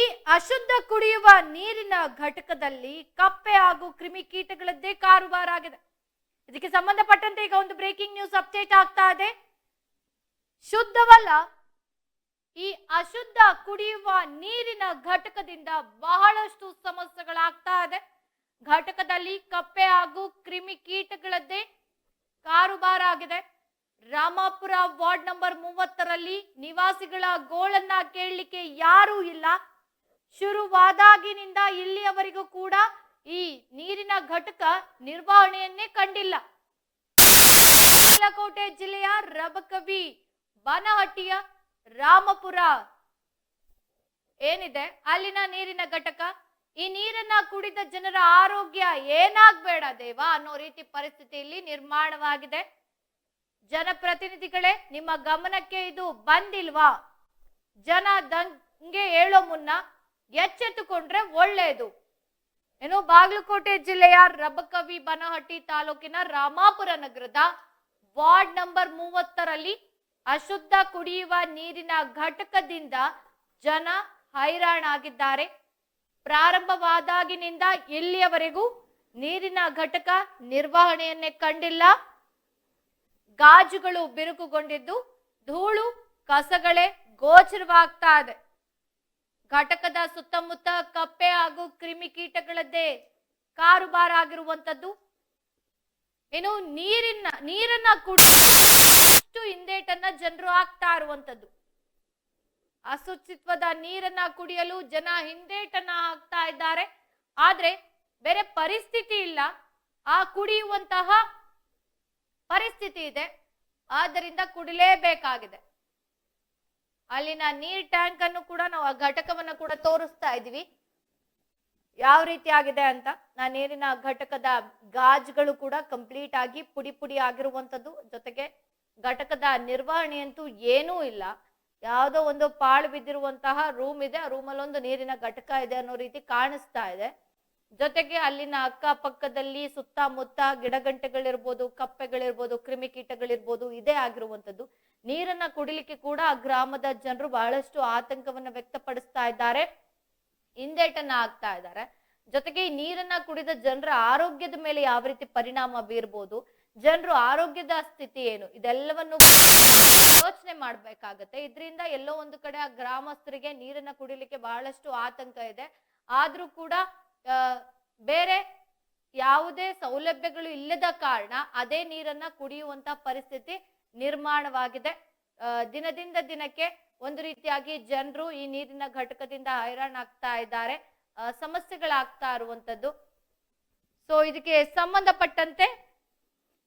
ಈ ಅಶುದ್ಧ ಕುಡಿಯುವ ನೀರಿನ ಘಟಕದಲ್ಲಿ ಕಪ್ಪೆ ಹಾಗೂ ಕ್ರಿಮಿಕೀಟಗಳದ್ದೇ ಕಾರುಬಾರಾಗಿದೆ ಇದಕ್ಕೆ ಸಂಬಂಧಪಟ್ಟಂತೆ ಈಗ ಒಂದು ಬ್ರೇಕಿಂಗ್ ನ್ಯೂಸ್ ಅಪ್ಡೇಟ್ ಆಗ್ತಾ ಇದೆ. ಶುದ್ಧವಲ್ಲ, ಈ ಅಶುದ್ಧ ಕುಡಿಯುವ ನೀರಿನ ಘಟಕದಿಂದ ಬಹಳಷ್ಟು ಸಮಸ್ಯೆಗಳಾಗ್ತಾ ಇದೆ. ಘಟಕದಲ್ಲಿ ಕಪ್ಪೆ ಹಾಗೂ ಕ್ರಿಮಿಕೀಟಗಳದ್ದೇ ಕಾರುಬಾರಾಗಿದೆ ರಾಮಾಪುರ ವಾರ್ಡ್ ನಂಬರ್ ಮೂವತ್ತರಲ್ಲಿ ನಿವಾಸಿಗಳ ಗೋಳನ್ನ ಕೇಳಲಿಕ್ಕೆ ಯಾರೂ ಇಲ್ಲ. ಶುರುವಾದಾಗಿನಿಂದ ಇಲ್ಲಿಯವರೆಗೂ ಕೂಡ ಈ ನೀರಿನ ಘಟಕ ನಿರ್ವಹಣೆಯನ್ನೇ ಕಂಡಿಲ್ಲ. ಬಾಗಲಕೋಟೆ ಜಿಲ್ಲೆಯ ರಬಕವಿ ಬನಹಟ್ಟಿಯ ರಾಮಪುರ ಏನಿದೆ? ಅಲ್ಲಿನ ನೀರಿನ ಘಟಕ. ಈ ನೀರನ್ನ ಕುಡಿದ ಜನರ ಆರೋಗ್ಯ ಏನಾಗ್ಬೇಡ ದೇವ ಅನ್ನೋ ರೀತಿ ಪರಿಸ್ಥಿತಿಯಲ್ಲಿ ನಿರ್ಮಾಣವಾಗಿದೆ. ಜನಪ್ರತಿನಿಧಿಗಳೇ, ನಿಮ್ಮ ಗಮನಕ್ಕೆ ಇದು ಬಂದಿಲ್ವಾ? ಜನ ದಂಗೆ ಹೇಳೋ ಮುನ್ನ ಎಚ್ಚೆತ್ತುಕೊಂಡ್ರೆ ಒಳ್ಳೆಯದು ಏನು ಬಾಗಲಕೋಟೆ ಜಿಲ್ಲೆಯ ರಬಕವಿ ಬನಹಟ್ಟಿ ತಾಲೂಕಿನ ರಾಮಾಪುರ ನಗರದ ವಾರ್ಡ್ ನಂಬರ್ ಮೂವತ್ತರಲ್ಲಿ ಅಶುದ್ಧ ಕುಡಿಯುವ ನೀರಿನ ಘಟಕದಿಂದ ಜನ ಹೈರಾಣಾಗಿದ್ದಾರೆ. ಪ್ರಾರಂಭವಾದಾಗಿನಿಂದ ಇಲ್ಲಿಯವರೆಗೂ ನೀರಿನ ಘಟಕ ನಿರ್ವಹಣೆಯನ್ನೇ ಕಂಡಿಲ್ಲ. ಗಾಜುಗಳು ಬಿರುಕುಗೊಂಡಿದ್ದು ಧೂಳು, ಕಸಗಳೇ ಗೋಚರವಾಗ್ತಾ ಇದೆ. ಘಟಕದ ಸುತ್ತಮುತ್ತ ಕಪ್ಪೆ ಹಾಗೂ ಕ್ರಿಮಿಕೀಟಗಳದ್ದೇ ಕಾರುಬಾರಾಗಿರುವಂತದ್ದು ಏನು ನೀರಿನ ನೀರನ್ನ ಅಷ್ಟು ಹಿಂದೇಟನ್ನ ಜನರು ಆಗ್ತಾ ಇರುವಂತದ್ದು ಅಸುಚಿತ್ವದ ನೀರನ್ನ ಕುಡಿಯಲು ಜನ ಹಿಂದೇಟನ್ನ ಹಾಕ್ತಾ ಇದ್ದಾರೆ. ಆದ್ರೆ ಬೇರೆ ಪರಿಸ್ಥಿತಿ ಇಲ್ಲ. ಆ ಕುಡಿಯುವಂತಹ ಪರಿಸ್ಥಿತಿ ಇದೆ. ಆದ್ದರಿಂದ ಕುಡಿಲೇಬೇಕಾಗಿದೆ. ಅಲ್ಲಿನ ನೀರ್ ಟ್ಯಾಂಕ್ ಅನ್ನು ಕೂಡ ನಾವು ಆ ಘಟಕವನ್ನ ಕೂಡ ತೋರಿಸ್ತಾ ಇದೀವಿ ಯಾವ ರೀತಿ ಆಗಿದೆ ಅಂತ? ನಾ ನೀರಿನ ಘಟಕದ ಗಾಜ್ಗಳು ಕೂಡ ಕಂಪ್ಲೀಟ್ ಆಗಿ ಪುಡಿ ಪುಡಿ ಆಗಿರುವಂತದ್ದು ಜೊತೆಗೆ ಘಟಕದ ನಿರ್ವಹಣೆ ಅಂತೂ ಏನೂ ಇಲ್ಲ. ಯಾವುದೋ ಒಂದು ಪಾಳು ಬಿದ್ದಿರುವಂತಹ ರೂಮ್ ಇದೆ. ಆ ರೂಮಲ್ಲಿ ಒಂದು ನೀರಿನ ಘಟಕ ಇದೆ ಅನ್ನೋ ರೀತಿ ಕಾಣಿಸ್ತಾ ಇದೆ. ಜೊತೆಗೆ ಅಲ್ಲಿನ ಅಕ್ಕಪಕ್ಕದಲ್ಲಿ ಸುತ್ತಮುತ್ತ ಗಿಡಗಂಟೆಗಳಿರ್ಬೋದು, ಕಪ್ಪೆಗಳಿರ್ಬೋದು ಕ್ರಿಮಿಕೀಟಗಳಿರ್ಬೋದು ಇದೇ ಆಗಿರುವಂತದ್ದು ನೀರನ್ನ ಕುಡಿಲಿಕ್ಕೆ ಕೂಡ ಆ ಗ್ರಾಮದ ಜನರು ಬಹಳಷ್ಟು ಆತಂಕವನ್ನ ವ್ಯಕ್ತಪಡಿಸ್ತಾ ಇದ್ದಾರೆ. ಹಿಂದೇಟನ್ನ ಆಗ್ತಾ ಇದ್ದಾರೆ. ಜೊತೆಗೆ ನೀರನ್ನ ಕುಡಿದ ಜನರ ಆರೋಗ್ಯದ ಮೇಲೆ ಯಾವ ರೀತಿ ಪರಿಣಾಮ ಬೀರ್ಬೋದು, ಜನರು ಆರೋಗ್ಯದ ಸ್ಥಿತಿ ಏನು, ಇದೆಲ್ಲವನ್ನು ಯೋಚನೆ ಮಾಡ್ಬೇಕಾಗತ್ತೆ. ಇದರಿಂದ ಎಲ್ಲೋ ಒಂದು ಕಡೆ ಆ ಗ್ರಾಮಸ್ಥರಿಗೆ ನೀರನ್ನ ಕುಡಿಲಿಕ್ಕೆ ಬಹಳಷ್ಟು ಆತಂಕ ಇದೆ. ಆದ್ರೂ ಕೂಡ ಬೇರೆ ಯಾವುದೇ ಸೌಲಭ್ಯಗಳು ಇಲ್ಲದ ಕಾರಣ ಅದೇ ನೀರನ್ನ ಕುಡಿಯುವಂತ ಪರಿಸ್ಥಿತಿ ನಿರ್ಮಾಣವಾಗಿದೆ. ದಿನದಿಂದ ದಿನಕ್ಕೆ ಒಂದು ರೀತಿಯಾಗಿ ಜನರು ಈ ನೀರಿನ ಘಟಕದಿಂದ ಹೈರಾಣಾಗ್ತಾ ಇದ್ದಾರೆ. ಸಮಸ್ಯೆಗಳಾಗ್ತಾ ಇರುವಂತದ್ದು. ಸೊ ಇದಕ್ಕೆ ಸಂಬಂಧಪಟ್ಟಂತೆ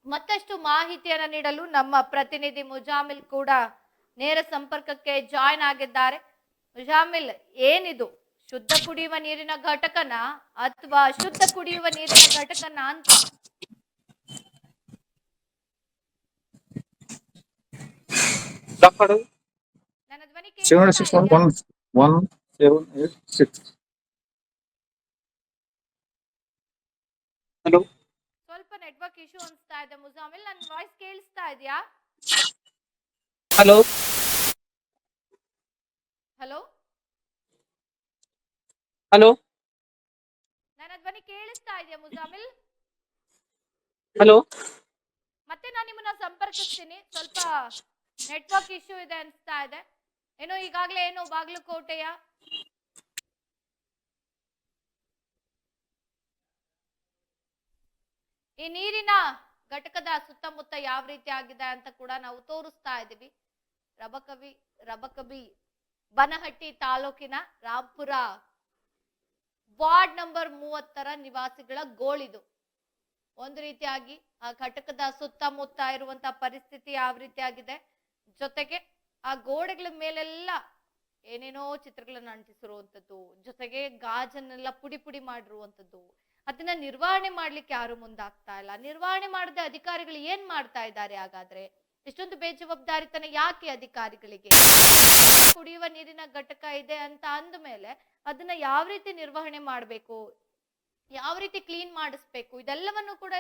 ಮತ್ತಷ್ಟು ಮಾಹಿತಿಯನ್ನ ನೀಡಲು ನಮ್ಮ ಪ್ರತಿನಿಧಿ ಮುಜಾಮಿಲ್ ಕೂಡ ನೇರ ಸಂಪರ್ಕಕ್ಕೆ ಜಾಯ್ನ್ ಆಗಿದ್ದಾರೆ. ಮುಜಾಮಿಲ್, ಏನಿದು? ಶುದ್ಧ ಕುಡಿಯುವ ನೀರಿನ ಘಟಕನ ಅಥವಾ ಅಶುದ್ಧ ಕುಡಿಯುವ ನೀರಿನ ಘಟಕನ ಅಂತ. ನನ್ನ ಧ್ವನಿ. ಸ್ವಲ್ಪ ನೆಟ್ವರ್ಕ್ ಇಶ್ಯೂ ಅನ್ಸ್ತಾ ಇದೆ. ಮುಜಾಮಿಲ್ ನನ್ನ ವಾಯ್ಸ್ ಕೇಳಿಸ್ತಾ ಇದೆಯಾ? Hello hello Hello. ನನ್ನ ಧ್ವನಿ ಕೇಳಿಸ್ತಾ ಇದೆಯಾ ಮುಜಾಮಿಲ್? ಹಲೋ? ಮತ್ತೆ ನಾನು ನಿಮ್ಮನ್ನ ಸಂಪರ್ಕಿಸ್ತೀನಿ. ಸ್ವಲ್ಪ ನೆಟ್ವರ್ಕ್ ಇಶ್ಯೂ ಇದೆ ಅನ್ಸ್ತಾ ಇದೆ. ಏನೋ ಈಗಾಗಲೇ ಏನು ಬಾಗಲಕೋಟೆಯ ಈ ನೀರಿನ ಘಟಕದ ಸುತ್ತಮುತ್ತ ಯಾವ ರೀತಿ ಆಗಿದೆ ಅಂತ ಕೂಡ ನಾವು ತೋರಿಸ್ತಾ ಇದ್ದೀವಿ. ರಬಕವಿ ರಬಕಬಿ ಬನಹಟ್ಟಿ ತಾಲೂಕಿನ ರಾಂಪುರ ವಾರ್ಡ್ ನಂಬರ್ ಮೂವತ್ತರ ನಿವಾಸಿಗಳ ಗೋಳಿದು. ಒಂದು ರೀತಿಯಾಗಿ ಆ ಘಟಕದ ಸುತ್ತಮುತ್ತ ಇರುವಂತಹ ಪರಿಸ್ಥಿತಿ ಯಾವ ರೀತಿಯಾಗಿದೆ? ಜೊತೆಗೆ ಆ ಗೋಡೆಗಳ ಮೇಲೆಲ್ಲ ಏನೇನೋ ಚಿತ್ರಗಳನ್ನ ಅಂಟಿಸಿರುವಂಥದ್ದು ಜೊತೆಗೆ ಗಾಜನ್ನೆಲ್ಲ ಪುಡಿ ಪುಡಿ ಮಾಡಿರುವಂತದ್ದು. ಅದನ್ನ ನಿರ್ವಹಣೆ ಮಾಡ್ಲಿಕ್ಕೆ ಯಾರು ಮುಂದಾಗ್ತಾ ಇಲ್ಲ. ನಿರ್ವಹಣೆ ಮಾಡದೆ ಅಧಿಕಾರಿಗಳು ಏನ್ ಮಾಡ್ತಾ ಇದ್ದಾರೆ ಹಾಗಾದ್ರೆ? ಇಷ್ಟೊಂದು ಬೇಜವಾಬ್ದಾರಿತನ ಯಾಕೆ ಅಧಿಕಾರಿಗಳಿಗೆ? ಕುಡಿಯುವ ನೀರಿನ ಘಟಕ ಇದೆ ಅಂತ ಅಂದ ಮೇಲೆ ಅದನ್ನ ಯಾವ ರೀತಿ ನಿರ್ವಹಣೆ ಮಾಡಬೇಕು? ಯಾವ ರೀತಿ ಕ್ಲೀನ್ ಮಾಡಿಸ್ಬೇಕು? ಇದೆಲ್ಲವನ್ನು ಕೂಡ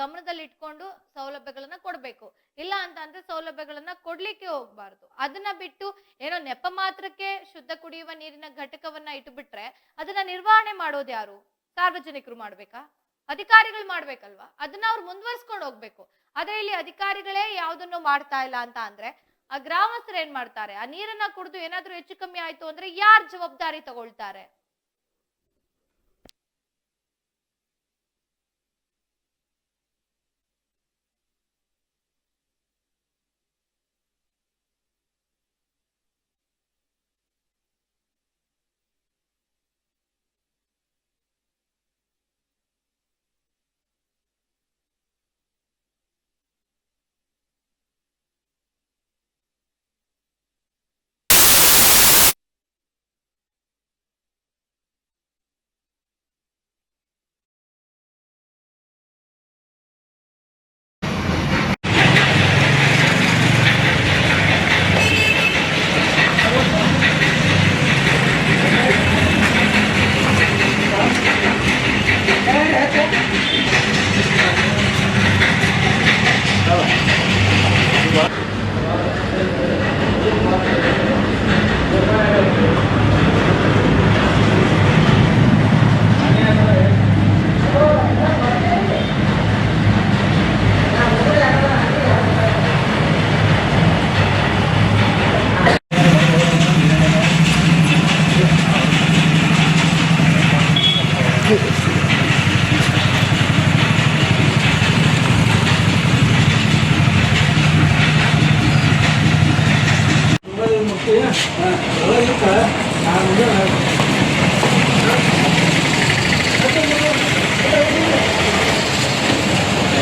ಗಮನದಲ್ಲಿ ಇಟ್ಕೊಂಡು ಸೌಲಭ್ಯಗಳನ್ನ ಕೊಡಬೇಕು. ಇಲ್ಲ ಅಂತ ಅಂದ್ರೆ ಸೌಲಭ್ಯಗಳನ್ನ ಕೊಡ್ಲಿಕ್ಕೆ ಹೋಗ್ಬಾರ್ದು. ಅದನ್ನ ಬಿಟ್ಟು ಏನೋ ನೆಪ ಮಾತ್ರಕ್ಕೆ ಶುದ್ಧ ಕುಡಿಯುವ ನೀರಿನ ಘಟಕವನ್ನ ಇಟ್ಬಿಟ್ರೆ ಅದನ್ನ ನಿರ್ವಹಣೆ ಮಾಡೋದು ಯಾರು? ಸಾರ್ವಜನಿಕರು ಮಾಡ್ಬೇಕಾ? ಅಧಿಕಾರಿಗಳು ಮಾಡ್ಬೇಕಲ್ವಾ? ಅದನ್ನ ಅವ್ರು ಮುಂದುವರ್ಸ್ಕೊಂಡು ಹೋಗ್ಬೇಕು. ಅದೇ ಇಲ್ಲಿ ಅಧಿಕಾರಿಗಳೇ ಯಾವ್ದನ್ನು ಮಾಡ್ತಾ ಇಲ್ಲ ಅಂತ ಅಂದ್ರೆ, ಆ ಗ್ರಾಮಸ್ಥರು ಏನ್ ಮಾಡ್ತಾರೆ? ಆ ನೀರನ್ನ ಕುಡಿದು ಏನಾದ್ರೂ ಹೆಚ್ಚು ಕಮ್ಮಿ ಆಯ್ತು ಅಂದ್ರೆ ಯಾರ್ ಜವಾಬ್ದಾರಿ ತಗೊಳ್ತಾರೆ?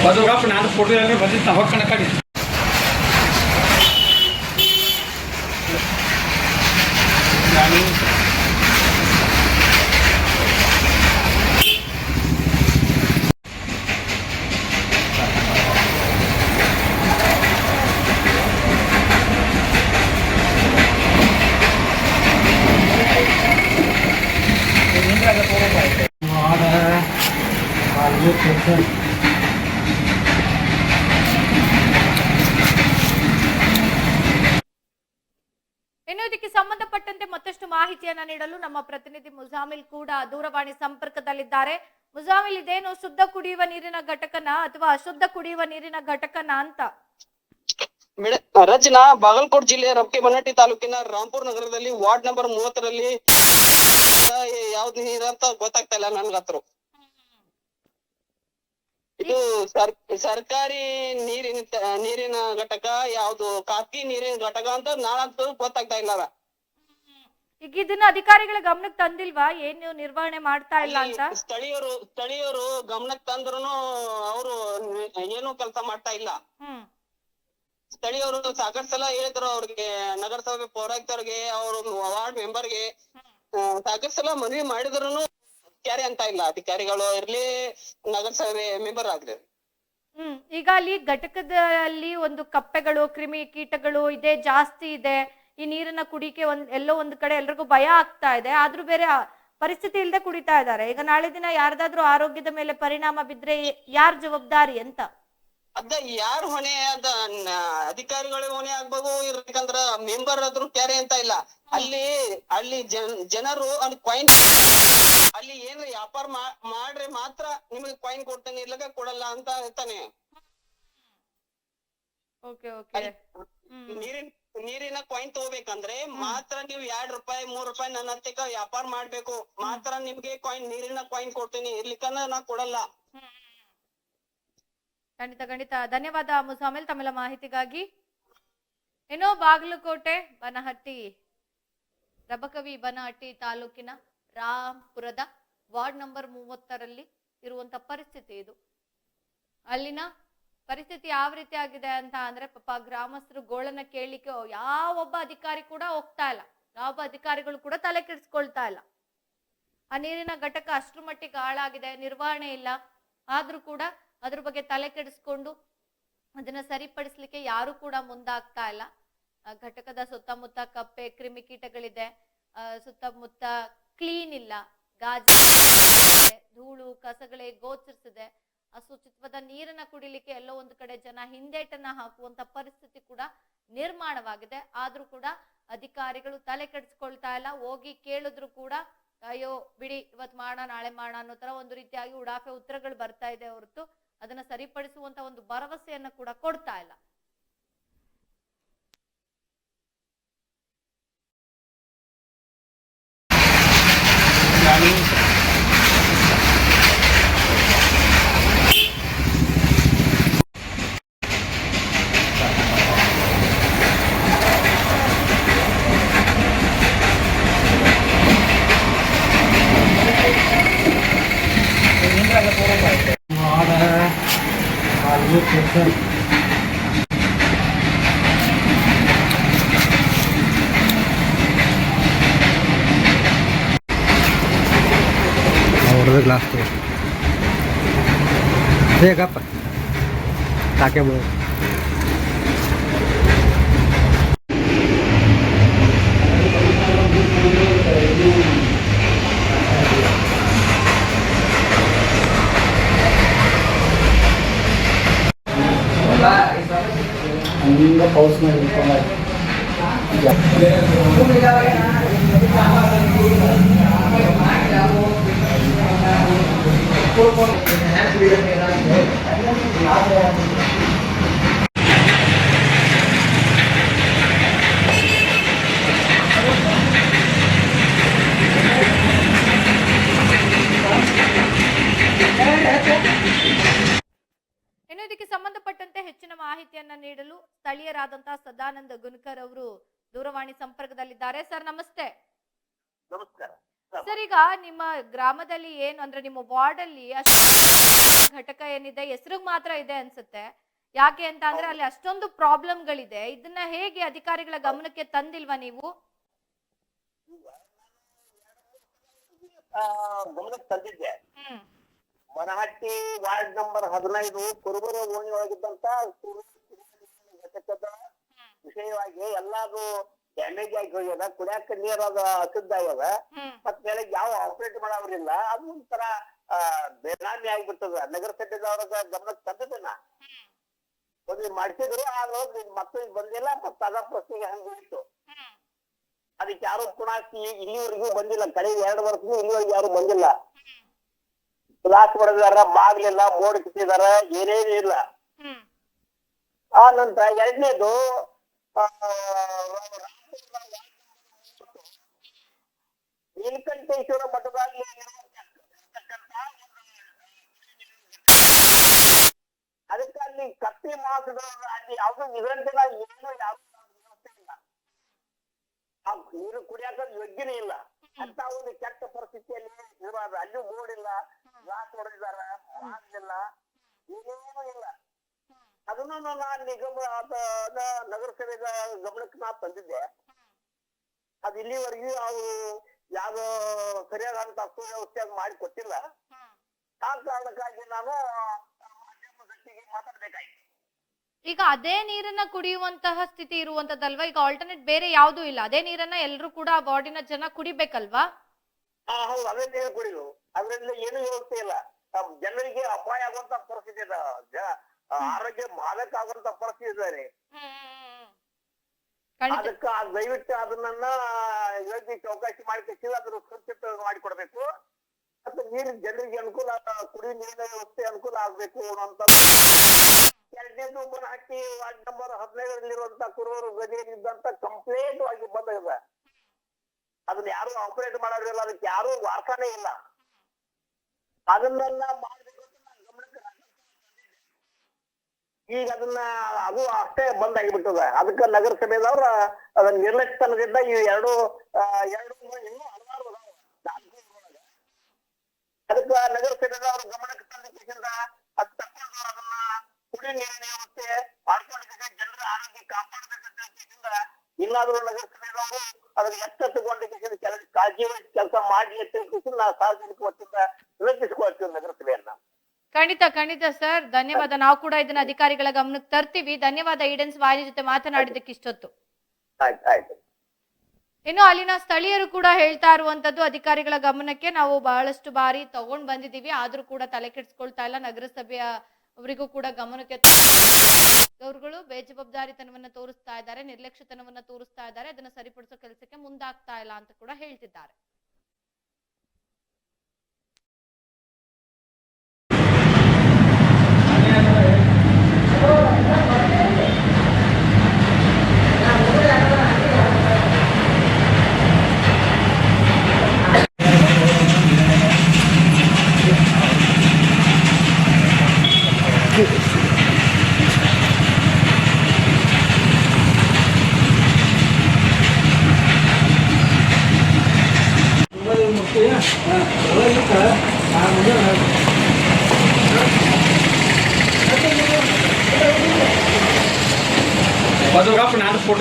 ಬದುಕಪ್ಪ ನಾನು ಫೋಟೋ ಎಲ್ಲ ಬಂದಿದ್ದ ಹೊಕ್ಕಣ ಕಡಿ ಇನ್ನು ಇದಕ್ಕೆ ಸಂಬಂಧಪಟ್ಟಂತೆ ಮತ್ತಷ್ಟು ಮಾಹಿತಿಯನ್ನ ನೀಡಲು ನಮ್ಮ ಪ್ರತಿನಿಧಿ ಮುಜಾಮಿಲ್ ಕೂಡ ದೂರವಾಣಿ ಸಂಪರ್ಕದಲ್ಲಿದ್ದಾರೆ. ಮುಜಾಮಿಲ್, ಇದೇನು ಶುದ್ಧ ಕುಡಿಯುವ ನೀರಿನ ಘಟಕನ ಅಥವಾ ಅಶುದ್ಧ ಕುಡಿಯುವ ನೀರಿನ ಘಟಕನ ಅಂತ? ರಚನಾ ಬಾಗಲಕೋಟ್ ಜಿಲ್ಲೆಯ ರಬ್ಕೆ ಬನ್ನಟ್ಟಿ ತಾಲೂಕಿನ ರಾಂಪುರ್ ನಗರದಲ್ಲಿ ವಾರ್ಡ್ ನಂಬರ್ ಮೂವತ್ತರಲ್ಲಿ ಯಾವ್ದು ನೀರ್ ಅಂತ ಗೊತ್ತಾಗ್ತಾ ಇಲ್ಲ ನನ್ಗ ಹತ್ರ. ಇದು ಸರ್ ಸರ್ಕಾರಿ ನೀರಿನ ನೀರಿನ ಘಟಕ ಯಾವ್ದು? ಖಾಸಗಿ ನೀರಿನ ಘಟಕ ಅಂತ ನಾಳಂತೂ ಗೊತ್ತಾಗ್ತಾ ಇಲ್ಲ. ಈಗ ಇದನ್ನ ಅಧಿಕಾರಿಗಳ ಗಮನಕ್ಕೆ ತಂದಿಲ್ವಾ? ಏನ್ ನೀವು ನಿರ್ವಹಣೆ ಮಾಡ್ತಾ ಇಲ್ಲ ಅಂತ? ಸ್ಥಳೀಯರು ಸ್ಥಳೀಯರು ಗಮನಕ್ಕೆ ತಂದ್ರುನು ಅವರು ಏನು ಕೆಲಸ ಮಾಡ್ತಾ ಇಲ್ಲ. ಸ್ಥಳೀಯರು ಸಾಕಷ್ಟು ಸಲ ಹೇಳಿದ್ರು ಅವ್ರಿಗೆ ನಗರಸಭೆ ಪೌರಾಯುಕ್ತರಿಗೆ ಅವ್ರ ವಾರ್ಡ್ ಮೆಂಬರ್ಗೆ. ಸಾಕಷ್ಟು ಸಲ ಮನವಿ ಮಾಡಿದ್ರು ಕ್ಯಾರಿ ಅಂತ ಇಲ್ಲ. ಅಧಿಕಾರಿಗಳು ಇರ್ಲಿ ನಗರಸಭೆ ಮೆಂಬರ್ ಆಗ್ಲಿ. ಹ್ಮ್. ಈಗ ಅಲ್ಲಿ ಘಟಕದಲ್ಲಿ ಒಂದು ಕಪ್ಪೆಗಳು ಕ್ರಿಮಿ ಕೀಟಗಳು ಇದೆ ಜಾಸ್ತಿ ಇದೆ. ಈ ನೀರನ್ನ ಕುಡಿಕೆ ಒಂದ್ ಎಲ್ಲೋ ಒಂದ್ ಕಡೆ ಎಲ್ರಿಗೂ ಭಯ ಆಗ್ತಾ ಇದೆ. ಆದ್ರೂ ಬೇರೆ ಪರಿಸ್ಥಿತಿ ಇಲ್ಲದೆ ಕುಡಿತಾ ಇದ್ದಾರೆ. ಈಗ ನಾಳೆ ದಿನ ಯಾರ್ದಾದ್ರೂ ಆರೋಗ್ಯದ ಮೇಲೆ ಪರಿಣಾಮ ಬಿದ್ರೆ ಯಾರ್ ಜವಾಬ್ದಾರಿ ಅಂತ? ಅದ ಯಾರ ಹೊಣೆ ಅದ ನ- ಅಧಿಕಾರಿಗಳ ಹೊಣೆ ಆಗ್ಬೋದು ಇರ್ಬೇಕಂದ್ರ ಮೆಂಬರ್ ಆದ್ರೂ ಕ್ಯಾರಿ ಅಂತ ಇಲ್ಲ. ಅಲ್ಲಿ ಅಲ್ಲಿ ಜನರು ಅಲ್ಲಿ ಕಾಯಿನ್ ಅಲ್ಲಿ ಏನ್ ವ್ಯಾಪಾರ ಮಾಡ್ರೆ ಮಾತ್ರ ನಿಮಗೆ ಕಾಯಿನ್ ಕೊಡ್ತೇನೆ ಇಲ್ಲಕ ಕೊಡಲ್ಲ ಅಂತ ಹೇಳ್ತಾನೆ. ನೀರಿನ ನೀರಿನ ಕಾಯಿನ್ ತಗೋಬೇಕಂದ್ರೆ ಮಾತ್ರ ನೀವು ಎರಡ್ ರೂಪಾಯಿ ಮೂರ್ ರೂಪಾಯಿ ನನ್ನ ಹತ್ತಿಕ ವ್ಯಾಪಾರ ಮಾಡ್ಬೇಕು. ಮಾತ್ರ ನಿಮ್ಗೆ ಕಾಯಿನ್ ನೀರಿನ ಕಾಯಿನ್ ಕೊಡ್ತೀನಿ ಇರ್ಲಿಕ್ಕಂದ್ರ ನಾ ಕೊಡಲ್ಲ. ಖಂಡಿತ ಖಂಡಿತ. ಧನ್ಯವಾದ ಮುಸಾಮಿಲ್ ತಮ್ಮೆಲ್ಲ ಮಾಹಿತಿಗಾಗಿ. ಏನೋ ಬಾಗಲಕೋಟೆ, ಬನಹಟ್ಟಿ, ರಬಕವಿ ಬನಹಟ್ಟಿ ತಾಲೂಕಿನ ರಾಂಪುರದ ವಾರ್ಡ್ ನಂಬರ್ ಮೂವತ್ತರಲ್ಲಿ ಇರುವಂತ ಪರಿಸ್ಥಿತಿ ಇದು. ಅಲ್ಲಿನ ಪರಿಸ್ಥಿತಿ ಯಾವ ರೀತಿ ಆಗಿದೆ ಅಂತ ಅಂದ್ರೆ ಪಾಪ ಗ್ರಾಮಸ್ಥರು ಗೋಳನ್ನ ಕೇಳಲಿಕ್ಕೆ ಯಾವೊಬ್ಬ ಅಧಿಕಾರಿ ಕೂಡ ಹೋಗ್ತಾ ಇಲ್ಲ. ಯಾವೊಬ್ಬ ಅಧಿಕಾರಿಗಳು ಕೂಡ ತಲೆ ಕೆಡಿಸ್ಕೊಳ್ತಾ ಇಲ್ಲ. ಆ ನೀರಿನ ಘಟಕ ಅಷ್ಟರ ಮಟ್ಟಿಗೆ ಹಾಳಾಗಿದೆ, ನಿರ್ವಹಣೆ ಇಲ್ಲ. ಆದ್ರೂ ಕೂಡ ಅದ್ರ ಬಗ್ಗೆ ತಲೆ ಕೆಡಿಸ್ಕೊಂಡು ಅದನ್ನ ಸರಿಪಡಿಸ್ಲಿಕ್ಕೆ ಯಾರು ಕೂಡ ಮುಂದಾಗ್ತಾ ಇಲ್ಲ. ಘಟಕದ ಸುತ್ತಮುತ್ತ ಕಪ್ಪೆ ಕ್ರಿಮಿಕೀಟಗಳಿದೆ ಸುತ್ತಮುತ್ತ ಕ್ಲೀನ್ ಇಲ್ಲ. ಗಾಜು, ಧೂಳು, ಕಸಗಳೇ ಗೋಚರಿಸಿದೆ. ಅಸುಚಿತ್ವದ ನೀರನ್ನ ಕುಡಿಲಿಕ್ಕೆ ಎಲ್ಲೋ ಒಂದು ಕಡೆ ಜನ ಹಿಂದೇಟನ್ನ ಹಾಕುವಂತ ಪರಿಸ್ಥಿತಿ ಕೂಡ ನಿರ್ಮಾಣವಾಗಿದೆ. ಆದ್ರೂ ಕೂಡ ಅಧಿಕಾರಿಗಳು ತಲೆ ಕೆಡಿಸ್ಕೊಳ್ತಾ ಇಲ್ಲ. ಹೋಗಿ ಕೇಳಿದ್ರು ಕೂಡ, ಅಯ್ಯೋ, ಬಿಡಿ, ಇವತ್ ಮಾಡ, ನಾಳೆ ಮಾಡ ಅನ್ನೋ ತರ ಒಂದು ರೀತಿಯಾಗಿ ಉಡಾಫೆ ಉತ್ತರಗಳು ಬರ್ತಾ ಇದೆ ಹೊರತು ಅದನ್ನ ಸರಿಪಡಿಸುವಂತ ಒಂದು ಭರವಸೆಯನ್ನ ಕೂಡ ಕೊಡ್ತಾ ಇಲ್ಲ. ಹೊಡೆದ ಗ್ಲಾಸ್ ಬೇಕಪ್ಪ ತಾಕೆ ಬಿಡು ಹಂಗ ಪೌಸ್ ಮಾಡಿ ಇನ್ನು ಇದಕ್ಕೆ ಸಂಬಂಧಪಟ್ಟಂತೆ ಹೆಚ್ಚಿನ ಮಾಹಿತಿಯನ್ನ ನೀಡಲು ಸ್ಥಳೀಯರಾದಂತಹ ಸದಾನಂದ ಗುನ್ಕರ್ ಅವರು ದೂರವಾಣಿ ಸಂಪರ್ಕದಲ್ಲಿದ್ದಾರೆ. ಸರ್ ನಮಸ್ತೆ. ನಮಸ್ಕಾರ. ಸರ್ ಈಗ ನಿಮ್ಮ ಗ್ರಾಮದಲ್ಲಿ ಏನು ಅಂದ್ರೆ ನಿಮ್ಮ ವಾರ್ಡ್ ಅಲ್ಲಿ ಅಷ್ಟು ಘಟಕ ಏನಿದೆ ಹೆಸರಿಗೆ ಮಾತ್ರ ಇದೆ ಅನ್ಸುತ್ತೆ. ಯಾಕೆ ಅಂತ ಅಂದ್ರೆ ಅಲ್ಲಿ ಅಷ್ಟೊಂದು ಪ್ರಾಬ್ಲಮ್ಗಳಿದೆ. ಇದನ್ನ ಹೇಗೆ ಅಧಿಕಾರಿಗಳ ಗಮನಕ್ಕೆ ತಂದಿಲ್ವಾ ನೀವು? ಆ, ಗಮನಕ್ಕೆ ತಂದಿದ್ದೆ. ಮನಹಟ್ಟಿ ವಾರ್ಡ್ ನಂಬರ್ ಹದಿನೈದು ಕುರುಬರ ಓಣಿ ಒಳಗಿದ್ದಂತ ಕುರುಬ ಘಟಕದ ವಿಷಯವಾಗಿ ಎಲ್ಲಾದು ಡ್ಯಾಮೇಜ್ ಆಗಿ ಹೋಗ್ಯದ ಕುಡಿಯಾಕ ನೀರ್ ಅದ ಅಶುದ್ಧ ಆಗ್ಯದ ಮತ್ ಮೇಲೆ ಯಾವ ಆಪರೇಟ್ ಮಾಡೋರಿಲ್ಲ ಅದು ಒಂಥರ ಬೇನಾಮಿ ಆಗ್ಬಿಡ್ತದ. ನಗರ ನಗರಸಭೆದವ್ರದ ಗಮನಕ್ಕೆ ನಾ ಒಂದು ಮಾಡಿಸಿದ್ರು ಆದ್ರೆ ಮತ್ತೆ ಬಂದಿಲ್ಲ ಮತ್ತ ಅದ ಪ್ರಶ್ನೆಗೆ ಹಂಗ ಹೋಯ್ತು. ಅದಕ್ಕೆ ಯಾರು ಕುಣಾಕಿ ಇಲ್ಲಿವರೆಗೂ ಬಂದಿಲ್ಲ ಕಳೆದ ಎರಡು ವರ್ಷದಿಂದ ಇಲ್ಲಿವರೆಗೂ ಯಾರು ಬಂದಿಲ್ಲ. ಗ್ಲಾಸ್ ಹೊಡೆದಾರ ಬಾಗ್ಲಿಲ್ಲ ಮೋಡ್ ಕಿತ್ತಿದಾರ ಏನೇನು ಇಲ್ಲ. ಆ ನಂತರ ಎರಡನೇದು ನೀಲಕಂಠೇಶ್ವರ ಮಠದಲ್ಲಿ ಅದಕ್ಕೆ ಅಲ್ಲಿ ಕತ್ತಿ ಮಾಸದ ಅಲ್ಲಿ ಯಾವ್ದು ನಿರಂತರ ಏನು ಯಾವ ನೀರು ಕುಡಿಯಾಕ ಯೋಗ್ಯನೇ ಇಲ್ಲ. ಅಂತ ಒಂದು ಕೆಟ್ಟ ಪರಿಸ್ಥಿತಿಯಲ್ಲಿ ಇರಬಾರ್ದು ಅಲ್ಲಿ ಮೂಡಿಲ್ಲ ಗ್ಲಾಸ್ ಹೊಡೆದಿದಾರ ಆಗಿಲ್ಲ ಏನೇನೂ ಇಲ್ಲ. ಅದನ್ನು ನಾನು ನಿಗಮ ನಗರಸಭೆಗ ಗಮನಕ್ಕೆ ನಾ ತಂದಿದ್ದೆ. ಅದು ಇಲ್ಲಿವರೆಗೂ ಅವು ಯಾವ ಸರಿಯಾದಂತ ಸುವ್ಯವಸ್ಥೆ ಅದು ಮಾಡಿ ಕೊಟ್ಟಿಲ್ಲ. ಆ ಕಾರಣಕ್ಕಾಗಿ ನಾನು ಮಾತಾಡ್ಬೇಕಾಯ್ತು. ಈಗ ಅದೇ ನೀರನ್ನ ಕುಡಿಯುವಂತಹ ಸ್ಥಿತಿ ಇರುವಂತದಲ್ವಾ ಈಗ ಆಲ್ಟರ್ನೇಟ್ ಬೇರೆ ಯಾವ್ದು ಇಲ್ಲ. ಅದೇ ನೀರನ್ನ ಎಲ್ಲರೂ ಕೂಡ ವಾರ್ಡಿನ ಜನ ಕುಡಿಬೇಕಲ್ವಾ? ಆ ಹೌದು. ಅದೇ ನೀರು ಕುಡಿದು ಅದರಿಂದ ಏನು ವ್ಯವಸ್ಥೆ ಇಲ್ಲ. ಜನರಿಗೆ ಅಪಾಯ ಆಗುವಂತ ಪರಿಸ್ಥಿತಿ ಇದೆ. ಆರೋಗ್ಯ ಮಾದಕ ಆಗುವಂತ ಪರಿಸ್ಥಿತಿ ಇದ್ದಾರೆ ಅದಕ್ಕ ದಯವಿಟ್ಟು ಅದನ್ನ ಯೋಗ್ಯ ಚೌಕಾಸಿ ಮಾಡಿ ಕಳಿಸಿ ಅದ್ರ ಸ್ವಚ್ಛತೆ ಮಾಡಿಕೊಡ್ಬೇಕು. ಮತ್ತೆ ನೀರಿನ ಜನರಿಗೆ ಅನುಕೂಲ, ಕುಡಿ ನೀರಿನ ವ್ಯವಸ್ಥೆ ಅನುಕೂಲ ಆಗ್ಬೇಕು ಅನ್ನೋಂತ ಎರಡನೇದು ಹಾಕಿ ವಾರ್ಡ್ ನಂಬರ್ ಹದಿನೈದರಲ್ಲಿರುವಂತ ಕುರುವರು ಗದಿಯಲ್ಲಿದ್ದಂತ ಕಂಪ್ಲೇಂಟ್ ಆಗಿ ಬಂದಿದೆ. ಅದನ್ನ ಯಾರು ಆಪರೇಟ್ ಮಾಡೋರಿಲ್ಲ. ಅದಕ್ಕೆ ಯಾರು ವಾರ್ತಾನೇ ಇಲ್ಲ. ಅದನ್ನೆಲ್ಲ ಮಾಡ್ಬೇಕು ಅಂತ ನಾನ್ ಗಮನಕ್ಕೆ ತಂದಿದ್ದೆ. ಈಗ ಅದನ್ನ ಅದು ಅಷ್ಟೇ ಬಂದ್ ಆಗಿಬಿಟ್ಟದ. ಅದಕ್ಕ ನಗರಸಭೆದವ್ರ ಅದನ್ನ ನಿರ್ಲಕ್ಷ್ಯತನದಿಂದ ಈ ಎರಡು ಎರಡು ಇನ್ನೂ ಹಲವಾರು. ಅದಕ್ಕ ನಗರಸಭೆದವ್ರ ಗಮನಕ್ಕೆ ತಂದಿದ್ದ ಅದ್ ತಕೊಂಡು ಅದನ್ನ ಕುಡಿಯುವ ನೀರಿನ ವ್ಯವಸ್ಥೆ ಮಾಡ್ಕೊಂಡಿದ್ದಕ್ಕೆ ಜನರ ಆರೋಗ್ಯ ಕಾಪಾಡಬೇಕಂತ ಇನ್ನಾದ್ರೂ ನಗರಸಭೆದವರು ಅದನ್ನ ಎಚ್ಚೆತ್ತುಕೊಂಡು ಕೆಲ ಕಾಳಜಿ ಕೆಲಸ ಮಾಡಿ ಅಂತ ನಾ ಸಾರ್ವಜನಿಕ ವತಿಯಿಂದ ವಿನಂತಿಸಿಕೊಳ್ತೀವಿ ನಗರಸಭೆಯನ್ನ. ಖಂಡಿತ ಖಂಡಿತ ಸರ್. ಧನ್ಯವಾದ. ನಾವು ಕೂಡ ಇದನ್ನ ಅಧಿಕಾರಿಗಳ ಗಮನಕ್ಕೆ ತರ್ತೀವಿ. ಧನ್ಯವಾದ ಈಡನ್ಸ್ ವಾಹಿನಿ ಜೊತೆ ಮಾತನಾಡಿದಕ್ಕೆ ಇಷ್ಟೊತ್ತು. ಇನ್ನು ಅಲ್ಲಿನ ಸ್ಥಳೀಯರು ಕೂಡ ಹೇಳ್ತಾ ಇರುವಂತದ್ದು ಅಧಿಕಾರಿಗಳ ಗಮನಕ್ಕೆ ನಾವು ಬಹಳಷ್ಟು ಬಾರಿ ತಗೊಂಡ್ ಬಂದಿದೀವಿ ಆದ್ರೂ ಕೂಡ ತಲೆ ಕೆಡಿಸ್ಕೊಳ್ತಾ ಇಲ್ಲ. ನಗರಸಭೆಯ ಅವರಿಗೂ ಕೂಡ ಗಮನಕ್ಕೆ ಅವರುಗಳು ಬೇಜವಾಬ್ದಾರಿತನವನ್ನ ತೋರಿಸ್ತಾ ಇದ್ದಾರೆ. ನಿರ್ಲಕ್ಷ್ಯತನವನ್ನ ತೋರಿಸ್ತಾ ಇದ್ದಾರೆ. ಅದನ್ನ ಸರಿಪಡಿಸೋ ಕೆಲಸಕ್ಕೆ ಮುಂದಾಗ್ತಾ ಇಲ್ಲ ಅಂತ ಕೂಡ ಹೇಳ್ತಿದ್ದಾರೆ. ಬದುಕಪ್ಪ ನಾನು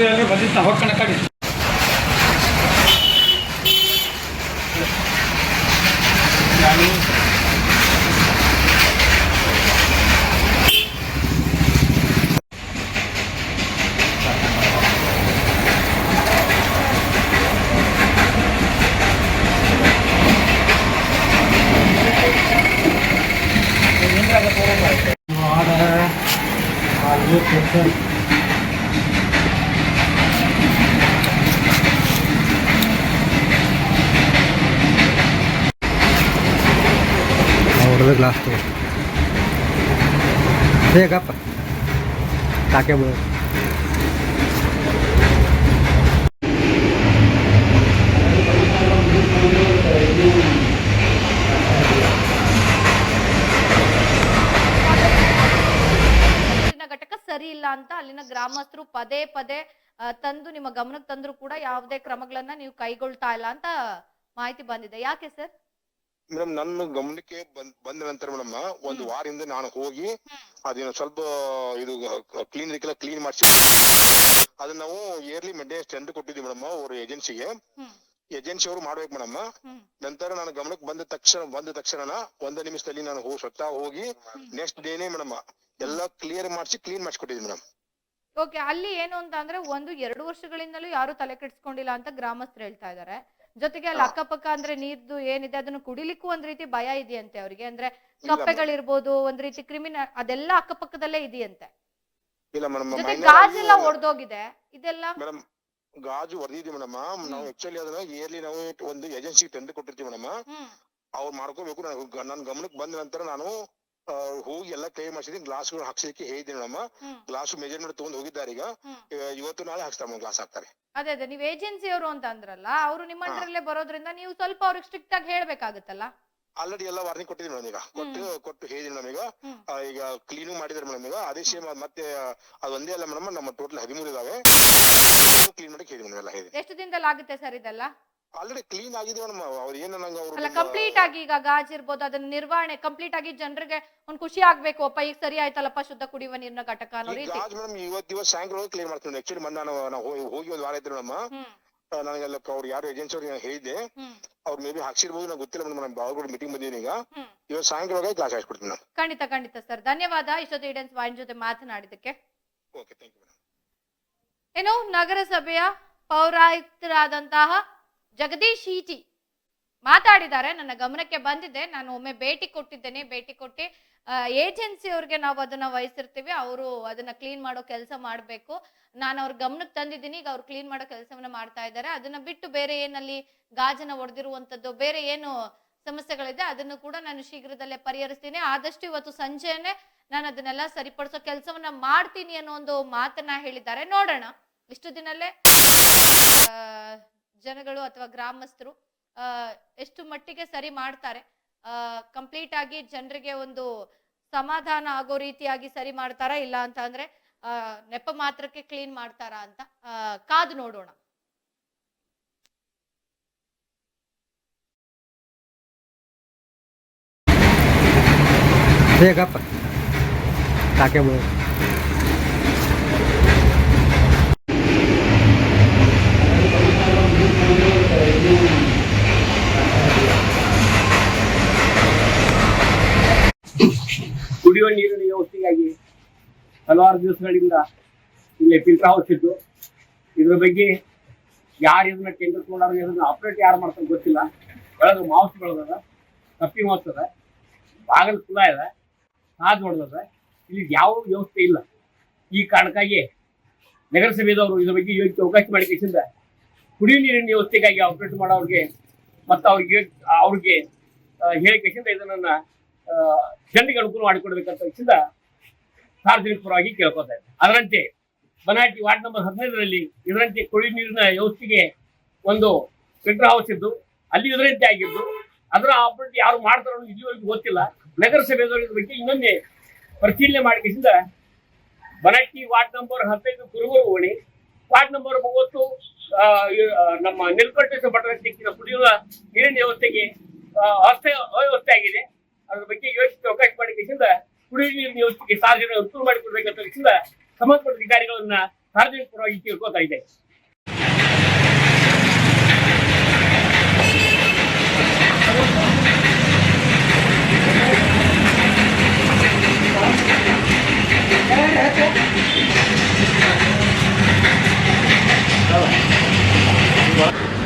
ಫೋಟೋ ಎಲ್ಲ ಬಂದಿದ್ದ ಹೊಕ್ಕಣ ಕಡಿ. ಹೊಡೆದ ಗ್ಲಾಸ್ ತಗೋ ಬೇಕಪ್ಪ ತಾಕೆ ಬಿಡು ನೀರಿನ ಘಟಕ ಸರಿ ಇಲ್ಲ ಅಂತ ಅಲ್ಲಿನ ಗ್ರಾಮಸ್ಥರು ಪದೇ ಪದೇ ತಂದು ನಿಮ್ಮ ಗಮನಕ್ಕೆ ತಂದ್ರು ಕೂಡ ಯಾವುದೇ ಕ್ರಮಗಳನ್ನ ನೀವು ಕೈಗೊಳ್ತಾ ಇಲ್ಲ ಅಂತ ಮಾಹಿತಿ ಬಂದಿದೆ. ಯಾಕೆ ಸರ್? ಮೇಡಮ್ ನನ್ನ ಗಮನಕ್ಕೆ ಬಂದ್ ಬಂದ ನಂತರ ಮೇಡಮ್ ಒಂದು ವಾರದಿಂದ ನಾನು ಹೋಗಿ ಅದೇನು ಸ್ವಲ್ಪ ಇದು ಕ್ಲೀನ್ ಇದಕ್ಕೆಲ್ಲ ಕ್ಲೀನ್ ಮಾಡಿಸಿ ಅದನ್ನ ನಾವು ಇಯರ್ಲಿ ಮೇಂಟೆನೆನ್ಸ್ ಟೆಂಡರ್ ಕೊಟ್ಟಿದ್ವಿ ಮೇಡಮ್ ಅವ್ರ ಏಜೆನ್ಸಿಗೆ ಏಜೆನ್ಸಿ ಅವರು ಮಾಡ್ಬೇಕು ಮೇಡಮ್ ನಂತರ ನಾನು ಗಮನಕ್ಕೆ ಬಂದ ತಕ್ಷಣ ಬಂದ ತಕ್ಷಣ ಒಂದೇ ನಿಮಿಷದಲ್ಲಿ ನಾನು ಹೋಗಿ ಸ್ವತಃ ಹೋಗಿ ನೆಕ್ಸ್ಟ್ ಡೇನೇ ಮೇಡಮ್ ಎಲ್ಲ ಕ್ಲಿಯರ್ ಮಾಡಿಸಿ ಕ್ಲೀನ್ ಮಾಡಿಸ್ಕೊಟ್ಟಿದ್ವಿ ಮೇಡಮ್ ಓಕೆ ಅಲ್ಲಿ ಏನು ಅಂತ ಅಂದ್ರೆ ಒಂದು ಎರಡು ವರ್ಷಗಳಿಂದಲೂ ಯಾರು ತಲೆ ಕೆಡಿಸ್ಕೊಂಡಿಲ್ಲ ಅಂತ ಗ್ರಾಮಸ್ಥರು ಹೇಳ್ತಾ ಇದ್ದಾರೆ. ಜೊತೆಗೆ ಅಲ್ಲಿ ಅಕ್ಕಪಕ್ಕ ಅಂದ್ರೆ ನೀರ್ದು ಏನಿದೆ ಅದನ್ನು ಕುಡಿಲಿಕ್ಕೂ ಒಂದ್ ರೀತಿ ಭಯ ಇದೆಯಂತೆ ಅವರಿಗೆ. ಅಂದ್ರೆ ಕಪ್ಪೆಗಳಿರ್ಬೋದು ಒಂದ್ ರೀತಿ ಕ್ರಿಮಿನಲ್ ಅದೆಲ್ಲ ಅಕ್ಕಪಕ್ಕದಲ್ಲೇ ಇದೆಯಂತೆ. ಇಲ್ಲ ಮೇಡಮ್ ಜೊತೆ ಗಾಜೆಲ್ಲ ಒಡೆದೋಗಿದೆ. ಇದೆಲ್ಲ? ಮೇಡಮ್ ಗಾಜು ಹೊಡೆದಿದ್ವಿ ಮೇಡಮ್. ನಾವು ಆಕ್ಚುಲಿ ಅದನ್ನ ಇಯರ್ಲಿ ನಾವು ಒಂದು ಏಜೆನ್ಸಿ ತಂದು ಕೊಟ್ಟಿರ್ತೀವಿ ಮೇಡಮ್. ಅವ್ರು ಮಾಡ್ಕೋಬೇಕು. ನಾನು ನನ್ನ ಗಮನಕ್ಕೆ ಬಂದ ನಂತರ ನಾನು ಹೋಗಿ ಎಲ್ಲ ಕ್ಲಿಯರ್ ಮಾಡಿಸಿದೀನಿ ಗ್ಲಾಸ್ಗಳು ಹಾಕ್ಸಲಿಕ್ಕೆ ಹೇಳಿದ್ದೀನಿ ನಮ್ಮ ಗ್ಲಾಸ್ ಮೆಜರ್ಮೆಂಟ್ ತಗೊಂಡ್ ಹೋಗಿದ್ದಾರೆ ಈಗ ಇವತ್ತು ನಾಳೆ ಹಾಕ್ಸ್ತಾರೆ ಗ್ಲಾಸ್ ಹಾಕ್ತಾರೆ. ಅದೇ ಅದೇ. ನೀವು ಏಜೆನ್ಸಿ ಅವರು ಅಂತ ಅಂದ್ರಲ್ಲ ಅವರು ನಿಮ್ಮ ಅಂಡರಲ್ಲೇ ಬರೋದ್ರಿಂದ ನೀವು ಸ್ವಲ್ಪ ಅವ್ರಿಗೆ ಸ್ಟ್ರಿಕ್ಟ್ ಆಗಿ ಹೇಳ್ಬೇಕಾಗತ್ತಲ್ಲ? ಆಲ್ರೆಡಿ ಎಲ್ಲ ವಾರ್ನಿಂಗ್ ಕೊಟ್ಟಿದ್ದೀನಿ ಮೇಡಮ್ ಈಗ. ಕೊಟ್ಟು ಕೊಟ್ಟು ಹೇಳಿದ್ದೀನಿ ಮೇಡಮ್ ಈಗ. ಈಗ ಕ್ಲೀನಿಂಗ್ ಮಾಡಿದ್ರೆ ಮೇಡಮ್ ಈಗ. ಅದೇ ಸೇಮ್ ಮತ್ತೆ ಅದು ಒಂದೇ ಅಲ್ಲ ಮೇಡಮ್ ನಮ್ಮ ಟೋಟಲ್ ಹದಿಮೂರು ಇದಾವೆ. ಕ್ಲೀನ್ ಮಾಡಿ ಹೇಳಿದ್ದೀನಿ ಮೇಡಮ್ ಎಲ್ಲ ಎಷ್ಟು ದಿನದಲ್ಲಿ ಆಗುತ್ತೆ ಸರ್ ಇದೆಲ್ಲ? ಆಲ್ರೆಡಿ ಕ್ಲೀನ್ ಆಗಿದೆ ಮೇಡಮ್ ಅವ್ರು ಏನು ನಂಗೆ ಅಲ್ಲ ಅವರು ಕಂಪ್ಲೀಟ್ ಆಗಿ ಈಗ ಗಾಜ್ ಇರ್ಬೋದು ಅದನ್ನ ನಿರ್ವಹಣೆ ಕಂಪ್ಲೀಟ್ ಆಗಿ ಜನರಿಗೆ ಒಂದ್ ಖುಷಿ ಆಗ್ಬೇಕು. ಅಪ್ಪ ಈಗ ಸರಿ ಆಯ್ತಲ್ಲಪ್ಪ ಶುದ್ಧ ಕುಡಿಯುವ ನೀರಿನ ಘಟಕ ಅನ್ನೋ ರೀತಿ. ಗಾಜ್ ಮೇಡಮ್ ಇವತ್ತು ದಿವಸ ಸಾಯಂಕಾಲ ಕ್ಲೀನ್ ಮಾಡ್ತೀನಿ ಆಕ್ಚುಲಿ ಮೊನ್ನೆ ನಾನು ನಾವು ಹೋಗಿ ಹೋಗಿ ಒಂದು ವಾರ ಆಯ್ತು ಮೇಡಮ್. ಹ್ಮ್. ನನಗೆಲ್ಲ ಅವ್ರು ಯಾರು ಏಜೆನ್ಸಿ ಅವ್ರಿಗೆ ನಾನು ಹೇಳಿದ್ದೆ. ಹ್ಮ್. ಅವ್ರು ಮೇ ಬಿ ಹಾಕ್ಸಿರ್ಬೋದು ನಂಗೆ ಗೊತ್ತಿಲ್ಲ ಮೇಡಮ್. ನಾನು ಬಾವಗೂಡ ಮೀಟಿಂಗ್ ಬಂದಿದ್ದೀನಿ ಈಗ. ಹ್ಮ್. ಇವತ್ತು ಸಾಯಂಕಾಲ ಕ್ಲಾಸ್ ಹಾಕ್ಸ್ಬಿಡ್ತೀನಿ ನಾನು. ಖಂಡಿತ ಖಂಡಿತ ಸರ್ ಧನ್ಯವಾದ. ಇಷ್ಟೊತ್ತು ಈಡನ್ಸ್ ವಾಯಿನ್ ಜೊತೆ ಮಾತನಾಡಿದಕ್ಕೆ ಓಕೆ ಥ್ಯಾಂಕ್ ಯು ಮೇಡಮ್ ಏನು ನಗರಸಭೆಯ ಪೌರಾಯುಕ್ತರಾದಂತಹ ಜಗದೀಶ್ ಈಟಿ ಮಾತಾಡಿದ್ದಾರೆ. ನನ್ನ ಗಮನಕ್ಕೆ ಬಂದಿದೆ. ನಾನು ಒಮ್ಮೆ ಭೇಟಿ ಕೊಟ್ಟಿದ್ದೇನೆ. ಭೇಟಿ ಕೊಟ್ಟು ಏಜೆನ್ಸಿ ಅವ್ರಿಗೆ ನಾವು ಅದನ್ನ ವಹಿಸಿರ್ತೀವಿ. ಅವರು ಅದನ್ನ ಕ್ಲೀನ್ ಮಾಡೋ ಕೆಲಸ ಮಾಡಬೇಕು. ನಾನು ಅವ್ರ ಗಮನಕ್ಕೆ ತಂದಿದ್ದೀನಿ. ಈಗ ಅವ್ರು ಕ್ಲೀನ್ ಮಾಡೋ ಕೆಲಸವನ್ನ ಮಾಡ್ತಾ ಇದ್ದಾರೆ. ಅದನ್ನ ಬಿಟ್ಟು ಬೇರೆ ಏನಲ್ಲಿ ಗಾಜನ ಒಡೆದಿರುವಂತದ್ದು, ಬೇರೆ ಏನು ಸಮಸ್ಯೆಗಳಿದೆ, ಅದನ್ನು ಕೂಡ ನಾನು ಶೀಘ್ರದಲ್ಲೇ ಪರಿಹರಿಸ್ತೀನಿ. ಆದಷ್ಟು ಇವತ್ತು ಸಂಜೆನೆ ನಾನು ಅದನ್ನೆಲ್ಲ ಸರಿಪಡಿಸೋ ಕೆಲಸವನ್ನ ಮಾಡ್ತೀನಿ ಅನ್ನೋ ಒಂದು ಮಾತನ್ನ ಹೇಳಿದ್ದಾರೆ. ನೋಡೋಣ. ಇಷ್ಟು ದಿನಲ್ಲೇ ಜನಗಳು ಅಥವಾ ಗ್ರಾಮಸ್ಥರು ಎಷ್ಟು ಮಟ್ಟಿಗೆ ಸರಿ ಮಾಡ್ತಾರೆ ಕಂಪ್ಲೀಟ್ ಆಗಿ ಜನರಿಗೆ ಒಂದು ಸಮಾಧಾನ ಆಗೋ ರೀತಿಯಾಗಿ ಸರಿ ಮಾಡ್ತಾರಾ ಇಲ್ಲ ಅಂತ ಅಂದ್ರೆ ನೆಪ ಮಾತ್ರಕ್ಕೆ ಕ್ಲೀನ್ ಮಾಡ್ತಾರಾ ಅಂತ ಕಾದು ನೋಡೋಣ. ಬೇಕಪ್ಪ ತಾಕೆ ಬಿಡು ಕುಡಿಯುವ ನೀರಿನ ವ್ಯವಸ್ಥೆಗಾಗಿ ಹಲವಾರು ದಿವಸಗಳಿಂದ ಇಲ್ಲಿ ಫಿಲ್ಟರ್ ಹೌಸ್ ಇದ್ದು ಇದ್ರ ಬಗ್ಗೆ ಯಾರು ಇದನ್ನ ಟೆಂಡರ್ ತಗೊಂಡಾರ ಇದನ್ನ ಆಪರೇಟ್ ಯಾರು ಮಾಡ್ತಾರೆ ಗೊತ್ತಿಲ್ಲ. ಒಳಗೆ ಮಾಂಸ ಬೆಳೆದದ ಕಪ್ಪಿ ಮಾಂಸ ಅದ ಬಾಗಲ್ ಕುಲ ಇದೆ ಸಾಜ್ ಹೊಡೆದದ ಇಲ್ಲಿ ಯಾವ ವ್ಯವಸ್ಥೆ ಇಲ್ಲ. ಈ ಕಾರಣಕ್ಕಾಗಿ ನಗರಸಭೆದವರು ಇದ್ರ ಬಗ್ಗೆ ಯೋಚನೆ ಚೌಕಾಸಿ ಮಾಡಿಕೆಸಿಂದ ಕುಡಿಯುವ ನೀರಿನ ವ್ಯವಸ್ಥೆಗಾಗಿ ಆಪರೇಟ್ ಮಾಡೋರಿಗೆ ಮತ್ತು ಅವ್ರಿಗೆ ಅವ್ರಿಗೆ ಆ, ಹೇಳಿಕೆಸಿಂದ ಇದನ್ನ ಜನರಿಗೆ ಅನುಕೂಲ ಮಾಡಿಕೊಡ್ಬೇಕಂತ ವಿಷಯದ ಸಾರ್ವಜನಿಕ ಪರವಾಗಿ ಕೇಳ್ಕೊತಾ ಇದ್ದಾರೆ. ಅದರಂತೆ ಬನಾಟಿ ವಾರ್ಡ್ ನಂಬರ್ ಹದಿನೈದರಲ್ಲಿ ಇದರಂತೆ ಕುಡಿಯುವ ನೀರಿನ ವ್ಯವಸ್ಥೆಗೆ ಒಂದು ಫಿಲ್ಟರ್ ಹೌಸ್ ಇದ್ದು ಅಲ್ಲಿ ಇದರಂತೆ ಆಗಿದ್ದು, ಅದರ ಆಪರೇಟ್ ಯಾರು ಮಾಡ್ತಾರೋ ಇಲ್ಲಿವರೆಗೂ ಗೊತ್ತಿಲ್ಲ. ನಗರಸಭೆದವರು ಬಗ್ಗೆ ಇನ್ನೊಮ್ಮೆ ಪರಿಶೀಲನೆ ಮಾಡಿಸಿದ ಬನಟ್ಟಿ ವಾರ್ಡ್ ನಂಬರ್ ಹದಿನೈದು ಕುರುಬರು ಓಣಿ, ವಾರ್ಡ್ ನಂಬರ್ ಮೂವತ್ತು ನಮ್ಮ ನೆಲಕಟ್ಟೆ ಪಟ್ಟಣ ದಿಕ್ಕಿನ ಕುಡಿಯುವ ನೀರಿನ ವ್ಯವಸ್ಥೆಗೆ ಅಸ್ಥ ಅವ್ಯವಸ್ಥೆ ಆಗಿದೆ. ಅದ್ರ ಬಗ್ಗೆ ಯೋಚಿಸಿ ಅವಕಾಶ ಮಾಡಿಕೆಸಿಂದ ಕುಡಿಯುವ ನೀರಿನ ವ್ಯವಸ್ಥೆಗೆ ಸಾರ್ವಜನಿಕ ಅನುಕೂಲ ಮಾಡಿಕೊಡ್ಬೇಕಂತ ಕೂಡ ಸಂಬಂಧಪಟ್ಟ ಅಧಿಕಾರಿಗಳನ್ನ ಸಾರ್ವಜನಿಕವಾಗಿ ಕೇಳ್ಕೋತಾ ಇದೆ What?